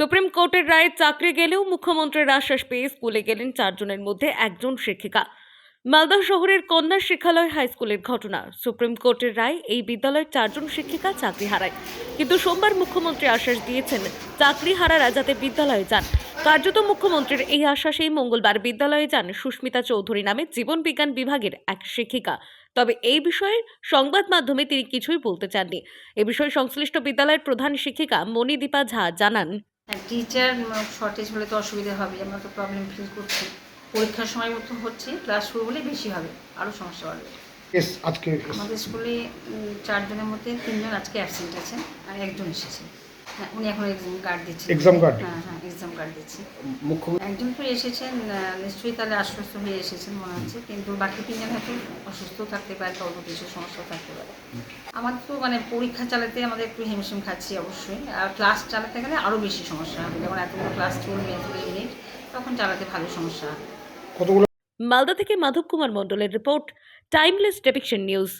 Supreme কোর্টের রায়ে চাকরি গেলেও মুখ্যমন্ত্রীর আশ্বাস পেয়ে স্কুলে গেলেন চারজনের মধ্যে একজন শিক্ষিকা। মালদা শহরের কন্যা শিক্ষালয় হাই স্কুলের ঘটনা। সুপ্রিম কোর্টের রায়, এই বিদ্যালয়ের চারজন শিক্ষিকা চাকরি হারায়। কিন্তু সোমবার মুখ্যমন্ত্রী আশ্বাস দিয়েছেন, চাকরি হারারা যাতে বিদ্যালয়ে যান। কার্যত মুখ্যমন্ত্রীর এই আশ্বাসেই মঙ্গলবার বিদ্যালয়ে যান সুস্মিতা চৌধুরী নামে জীবন বিজ্ঞান বিভাগের এক শিক্ষিকা। তবে এই বিষয়ে সংবাদ মাধ্যমে তিনি কিছুই বলতে চাননি। এ বিষয়ে সংশ্লিষ্ট বিদ্যালয়ের প্রধান শিক্ষিকা মণিদীপা ঝা জানান টিচার শর্টেজ হলে তো অসুবিধা হবে আমরা তো প্রবলেম ফিল করছি। পরীক্ষার সময় মতো হচ্ছে ক্লাস শুরু হলে বেশি হবে আরও সমস্যা এস আজকে আমাদের স্কুলে চারজনের মধ্যে তিনজন আজকে অ্যাবসেন্ট আছেন আর একজন এসেছে। হ্যাঁ উনি এখন এক্সাম কার্ড দিচ্ছেন। Exam card? হ্যাঁ হ্যাঁ এক্সাম কার্ড দিচ্ছি একজন তো এসেছেন নিশ্চয়ই তাহলে আশ্বস্ত হয়ে এসেছেন মনে হচ্ছে কিন্তু বাকি তিনজন হয়তো অসুস্থ থাকতে পারে অন্য কিছু সমস্যা থাকতে আমাদের তো মানে পরীক্ষা চালাতে আমাদের একটু হিমশিম খাচ্ছি অবশ্যই। আর ক্লাস চালাতে গেলে আরও বেশি সমস্যা হবে। যেমন এতগুলো ক্লাস চলবে এতগুলো ইউনিট তখন চালাতে ভালো সমস্যা। হবে কতগুলো? মালদা থেকে মাধব কুমার মণ্ডলের রিপোর্ট টাইমলেস ডেপিকশন নিউজ